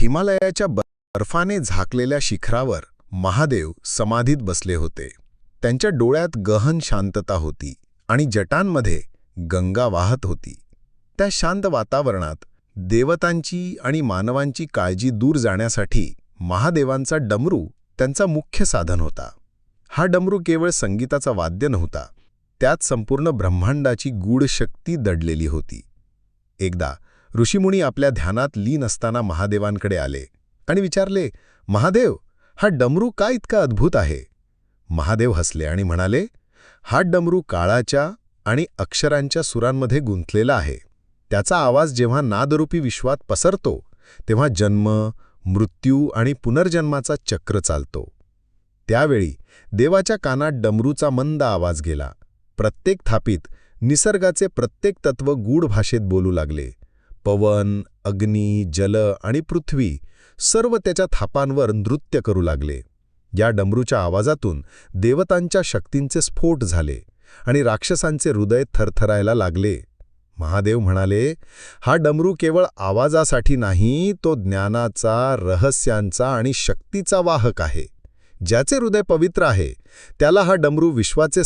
हिमालयाच्या बर्फाने झाकलेल्या शिखरावर महादेव समाधीत बसले होते. त्यांच्या डोळ्यात गहन शांतता होती आणि जटांमध्ये गंगा वाहत होती. त्या शांत वातावरणात देवतांची आणि मानवांची काळजी दूर जाण्यासाठी महादेवांचा डमरू त्यांचा मुख्य साधन होता. हा डमरू केवळ संगीताचा वाद्य नव्हता त्यात संपूर्ण ब्रह्मांडाची गूढ शक्ती दडलेली होती. एकदा ऋषीमुनी आपल्या ध्यानात लीन असताना महादेवांकडे आले आणि विचारले महादेव हा डमरू का इतका अद्भुत आहे? महादेव हसले आणि म्हणाले हा डमरू काळाच्या आणि अक्षरांच्या सुरांमध्ये गुंतलेला आहे. त्याचा आवाज जेव्हा नादरूपी विश्वात पसरतो तेव्हा जन्म मृत्यू आणि पुनर्जन्माचा चक्र चालतो. त्यावेळी देवाच्या कानात डमरूचा मंद आवाज गेला. प्रत्येक थापीत निसर्गाचे प्रत्येक तत्व गूढ भाषेत बोलू लागले. पवन अग्नी जल आणि पृथ्वी सर्व त्याच्या थापांवर नृत्य करू लागले. या डमरूच्या आवाजातून देवतांच्या शक्तींचे स्फोट झाले आणि राक्षसांचे हृदय थरथरायला लागले. महादेव म्हणाले हा डमरू केवळ आवाजासाठी नाही तो ज्ञानाचा रहस्यांचा आणि शक्तीचा वाहक आहे. ज्याचे हृदय पवित्र आहे त्याला हा डमरू विश्वाचे